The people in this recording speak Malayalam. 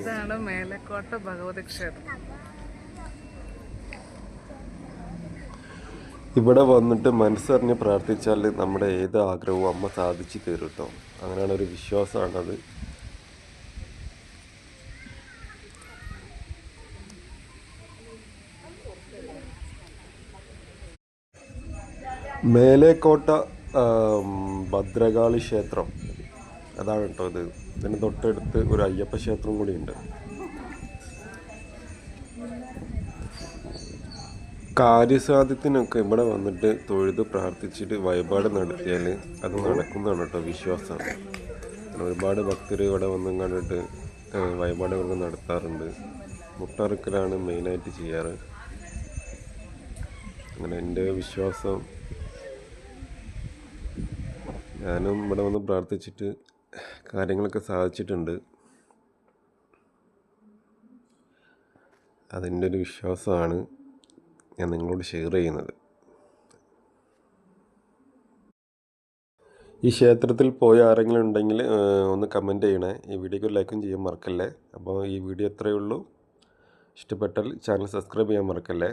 ഇതാണ് മേലക്കോട്ട ഭഗവതി ക്ഷേത്രം. ഇവിടെ വന്നിട്ട് മനസ്സറിഞ്ഞ് പ്രാർത്ഥിച്ചാൽ നമ്മുടെ ഏത് ആഗ്രഹവും അമ്മ സാധിച്ചു തരും കേട്ടോ. അങ്ങനെയാണ് ഒരു വിശ്വാസമാണത്. മേലേക്കോട്ട ഭദ്രകാളി ക്ഷേത്രം. അതാണ് കേട്ടോ ഇത്. ഇതിന് തൊട്ടടുത്ത് ഒരു അയ്യപ്പ ക്ഷേത്രം കൂടി ഉണ്ട് കാര്യസാധ്യത്തിനൊക്കെ ഇവിടെ വന്നിട്ട് തൊഴുത് പ്രാർത്ഥിച്ചിട്ട് വഴിപാട് നടത്തിയാൽ അത് നടക്കുന്നതാണ് കേട്ടോ വിശ്വാസം. ഒരുപാട് ഭക്തർ ഇവിടെ വന്നും കണ്ടിട്ട് വഴിപാടുകളൊക്കെ നടത്താറുണ്ട്. മുട്ടറുക്കലാണ് മെയിനായിട്ട് ചെയ്യാറ്. അങ്ങനെ എന്റെ വിശ്വാസം ഞാനും ഇവിടെ വന്ന് പ്രാർത്ഥിച്ചിട്ട് കാര്യങ്ങളൊക്കെ സാധിച്ചിട്ടുണ്ട്. അതിന്റെ ഒരു വിശ്വാസമാണ് ഞാൻ നിങ്ങളോട് ഷെയർ ചെയ്യുന്നത്. ഈ ക്ഷേത്രത്തിൽ പോയ ആരെങ്കിലും ഉണ്ടെങ്കിൽ ഒന്ന് കമന്റ് ചെയ്യണേ. ഈ വീഡിയോക്ക് ഒരു ലൈക്കും ചെയ്യാൻ മറക്കല്ലേ? അപ്പോൾ ഈ വീഡിയോ എത്രയേ ഉള്ളൂ. ഇഷ്ടപ്പെട്ടാൽ ചാനൽ സബ്സ്ക്രൈബ് ചെയ്യാൻ മറക്കല്ലേ?